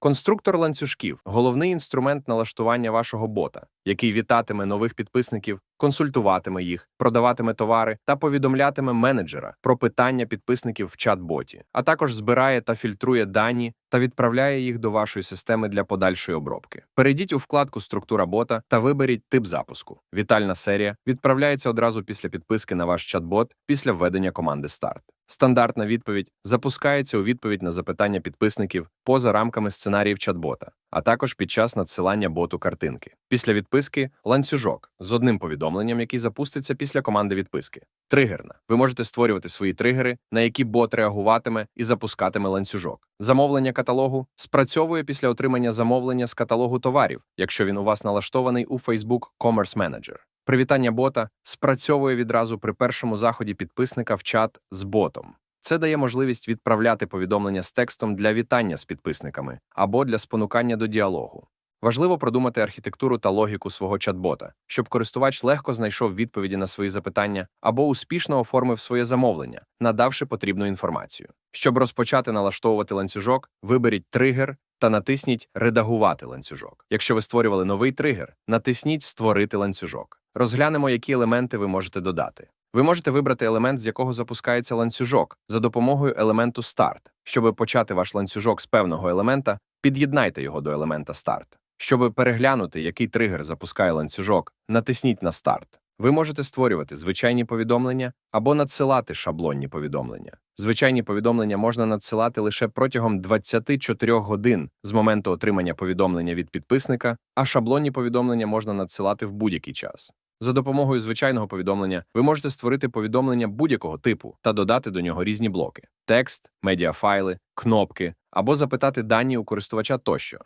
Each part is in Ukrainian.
Конструктор ланцюжків головний інструмент налаштування вашого бота, який вітатиме нових підписників, консультуватиме їх, продаватиме товари та повідомлятиме менеджера про питання підписників в чат-боті, а також збирає та фільтрує дані та відправляє їх до вашої системи для подальшої обробки. Перейдіть у вкладку Структура бота та виберіть тип запуску. Вітальна серія відправляється одразу після підписки на ваш чат-бот після введення команди Старт. Стандартна відповідь запускається у відповідь на запитання підписників поза рамками сценаріїв чат-бота, а також під час надсилання боту картинки. Після відписки ланцюжок з одним повідомленням, який запуститься після команди відписки. Тригерна. Ви можете створювати свої тригери, на які бот реагуватиме і запускатиме ланцюжок. Замовлення каталогу спрацьовує після отримання замовлення з каталогу товарів, якщо він у вас налаштований у Facebook Commerce Manager. Привітання бота спрацьовує відразу при першому заході підписника в чат з ботом. Це дає можливість відправляти повідомлення з текстом для вітання з підписниками або для спонукання до діалогу. Важливо продумати архітектуру та логіку свого чат-бота, щоб користувач легко знайшов відповіді на свої запитання або успішно оформив своє замовлення, надавши потрібну інформацію. Щоб розпочати налаштовувати ланцюжок, виберіть тригер та натисніть Редагувати ланцюжок. Якщо ви створювали новий тригер, натисніть Створити ланцюжок. Розглянемо, які елементи ви можете додати. Ви можете вибрати елемент, з якого запускається ланцюжок, за допомогою елементу Старт. Щоб почати ваш ланцюжок з певного елемента, під'єднайте його до елемента Старт. Щоб переглянути, який тригер запускає ланцюжок, натисніть на старт. Ви можете створювати звичайні повідомлення або надсилати шаблонні повідомлення. Звичайні повідомлення можна надсилати лише протягом 24 годин з моменту отримання повідомлення від підписника, а шаблонні повідомлення можна надсилати в будь-який час. За допомогою звичайного повідомлення ви можете створити повідомлення будь-якого типу та додати до нього різні блоки: текст, медіафайли, кнопки або запитати дані у користувача тощо.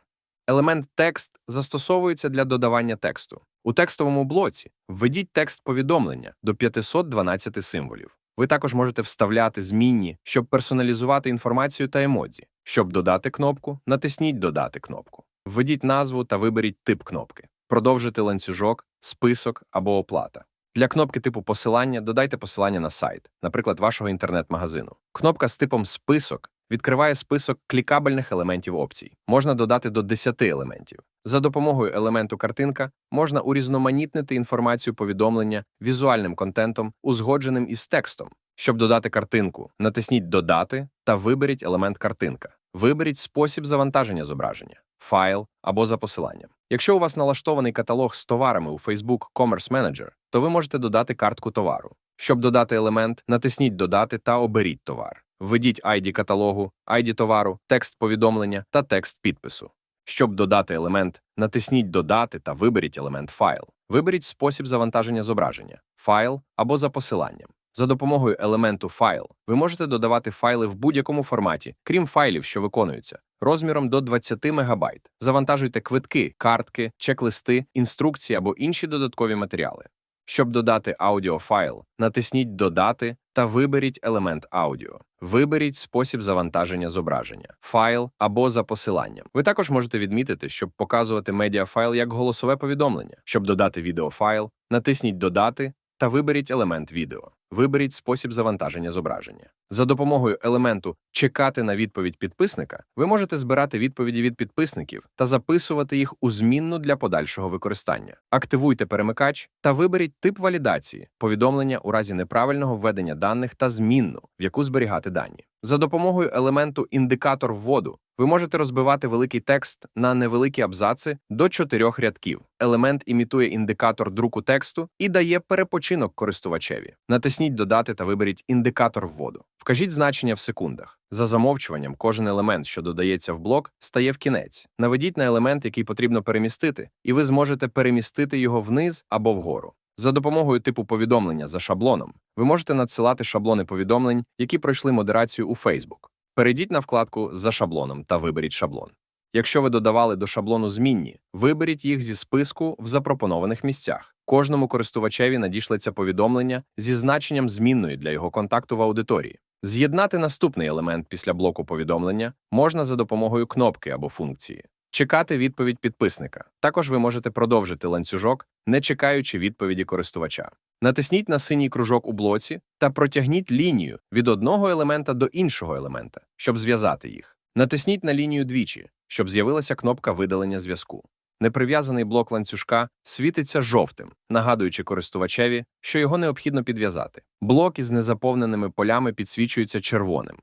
Елемент текст застосовується для додавання тексту. У текстовому блоці введіть текст повідомлення до 512 символів. Ви також можете вставляти змінні, щоб персоналізувати інформацію та емодзі. Щоб додати кнопку, натисніть Додати кнопку. Введіть назву та виберіть тип кнопки. Продовжити ланцюжок, список або оплата. Для кнопки типу посилання додайте посилання на сайт, наприклад, вашого інтернет-магазину. Кнопка з типом список відкриває список клікабельних елементів опцій. Можна додати до 10 елементів. За допомогою елементу картинка можна урізноманітнити інформацію повідомлення візуальним контентом, узгодженим із текстом. Щоб додати картинку, натисніть Додати та виберіть елемент картинка. Виберіть спосіб завантаження зображення, файл або за посиланням. Якщо у вас налаштований каталог з товарами у Facebook Commerce Manager, то ви можете додати картку товару. Щоб додати елемент, натисніть Додати та оберіть товар. Введіть ID каталогу, ID товару, текст повідомлення та текст підпису. Щоб додати елемент, натисніть Додати та виберіть елемент файл. Виберіть спосіб завантаження зображення файл або за посиланням. За допомогою елементу файл ви можете додавати файли в будь-якому форматі, крім файлів, що виконуються, розміром до 20 МБ. Завантажуйте квитки, картки, чек-листи, інструкції або інші додаткові матеріали. Щоб додати аудіофайл, натисніть Додати та виберіть елемент аудіо. Виберіть спосіб завантаження зображення, файл або за посиланням. Ви також можете відмітити, щоб показувати медіафайл як голосове повідомлення. Щоб додати відеофайл, натисніть Додати та виберіть елемент відео. Виберіть спосіб завантаження зображення. За допомогою елементу Чекати на відповідь підписника ви можете збирати відповіді від підписників та записувати їх у змінну для подальшого використання. Активуйте перемикач та виберіть тип валідації, повідомлення у разі неправильного введення даних та змінну, в яку зберігати дані. За допомогою елементу Індикатор вводу ви можете розбивати великий текст на невеликі абзаци до чотирьох рядків. Елемент імітує індикатор друку тексту і дає перепочинок користувачеві. Натисніть Додати та виберіть індикатор вводу. Вкажіть значення в секундах. За замовчуванням, кожен елемент, що додається в блок, стає в кінець. Наведіть на елемент, який потрібно перемістити, і ви зможете перемістити його вниз або вгору. За допомогою типу повідомлення за шаблоном ви можете надсилати шаблони повідомлень, які пройшли модерацію у Facebook. Перейдіть на вкладку за шаблоном та виберіть шаблон. Якщо ви додавали до шаблону змінні, виберіть їх зі списку в запропонованих місцях. Кожному користувачеві надішлеться повідомлення зі значенням змінної для його контакту в аудиторії. З'єднати наступний елемент після блоку повідомлення можна за допомогою кнопки або функції. Чекати відповідь підписника. Також ви можете продовжити ланцюжок, не чекаючи відповіді користувача. Натисніть на синій кружок у блоці та протягніть лінію від одного елемента до іншого елемента, щоб зв'язати їх. Натисніть на лінію двічі, щоб з'явилася кнопка видалення зв'язку. Неприв'язаний блок ланцюжка світиться жовтим, нагадуючи користувачеві, що його необхідно підв'язати. Блок із незаповненими полями підсвічується червоним.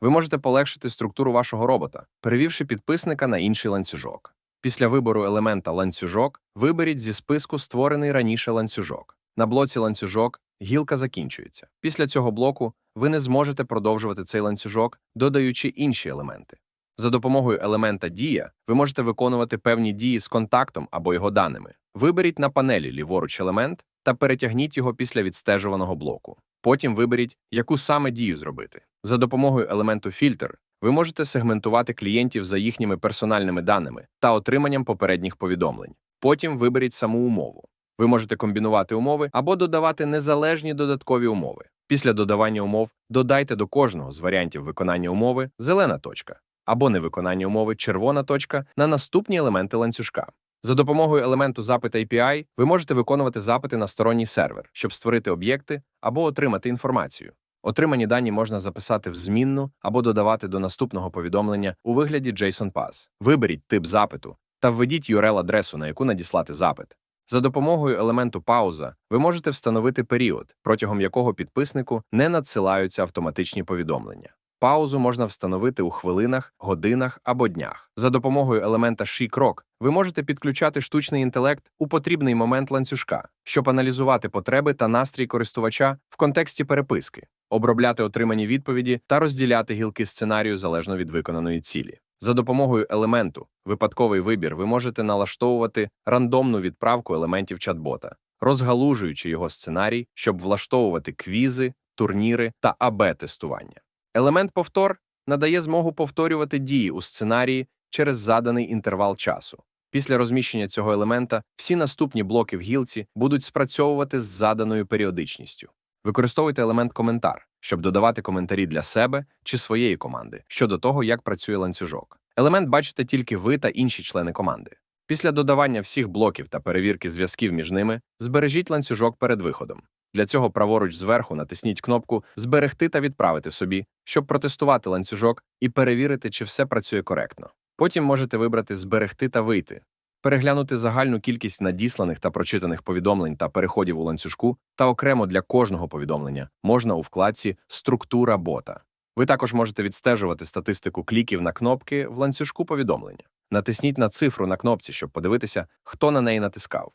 Ви можете полегшити структуру вашого робота, перевівши підписника на інший ланцюжок. Після вибору елемента ланцюжок виберіть зі списку створений раніше ланцюжок. На блоці ланцюжок гілка закінчується. Після цього блоку ви не зможете продовжувати цей ланцюжок, додаючи інші елементи. За допомогою елемента Дія ви можете виконувати певні дії з контактом або його даними. Виберіть на панелі ліворуч елемент та перетягніть його після відстежуваного блоку. Потім виберіть, яку саме дію зробити. За допомогою елементу фільтр ви можете сегментувати клієнтів за їхніми персональними даними та отриманням попередніх повідомлень. Потім виберіть саму умову. Ви можете комбінувати умови або додавати незалежні додаткові умови. Після додавання умов додайте до кожного з варіантів виконання умови зелена точка або невиконання умови червона точка на наступні елементи ланцюжка. За допомогою елементу запит API ви можете виконувати запити на сторонній сервер, щоб створити об'єкти або отримати інформацію. Отримані дані можна записати в змінну або додавати до наступного повідомлення у вигляді JSON Pass. Виберіть тип запиту та введіть URL-адресу, на яку надіслати запит. За допомогою елементу пауза ви можете встановити період, протягом якого підписнику не надсилаються автоматичні повідомлення. Паузу можна встановити у хвилинах, годинах або днях. За допомогою елемента SheKrok ви можете підключати штучний інтелект у потрібний момент ланцюжка, щоб аналізувати потреби та настрій користувача в контексті переписки, обробляти отримані відповіді та розділяти гілки сценарію залежно від виконаної цілі. За допомогою елементу випадковий вибір ви можете налаштовувати рандомну відправку елементів чат-бота, розгалужуючи його сценарій, щоб влаштовувати квізи, турніри та АБ-тестування. Елемент повтор надає змогу повторювати дії у сценарії через заданий інтервал часу. Після розміщення цього елемента всі наступні блоки в гілці будуть спрацьовувати з заданою періодичністю. Використовуйте елемент коментар, щоб додавати коментарі для себе чи своєї команди щодо того, як працює ланцюжок. Елемент бачите тільки ви та інші члени команди. Після додавання всіх блоків та перевірки зв'язків між ними збережіть ланцюжок перед виходом. Для цього праворуч зверху натисніть кнопку Зберегти та відправити собі, щоб протестувати ланцюжок і перевірити, чи все працює коректно. Потім можете вибрати Зберегти та вийти, переглянути загальну кількість надісланих та прочитаних повідомлень та переходів у ланцюжку, та окремо для кожного повідомлення можна у вкладці Структура бота. Ви також можете відстежувати статистику кліків на кнопки в ланцюжку повідомлення. Натисніть на цифру на кнопці, щоб подивитися, хто на неї натискав.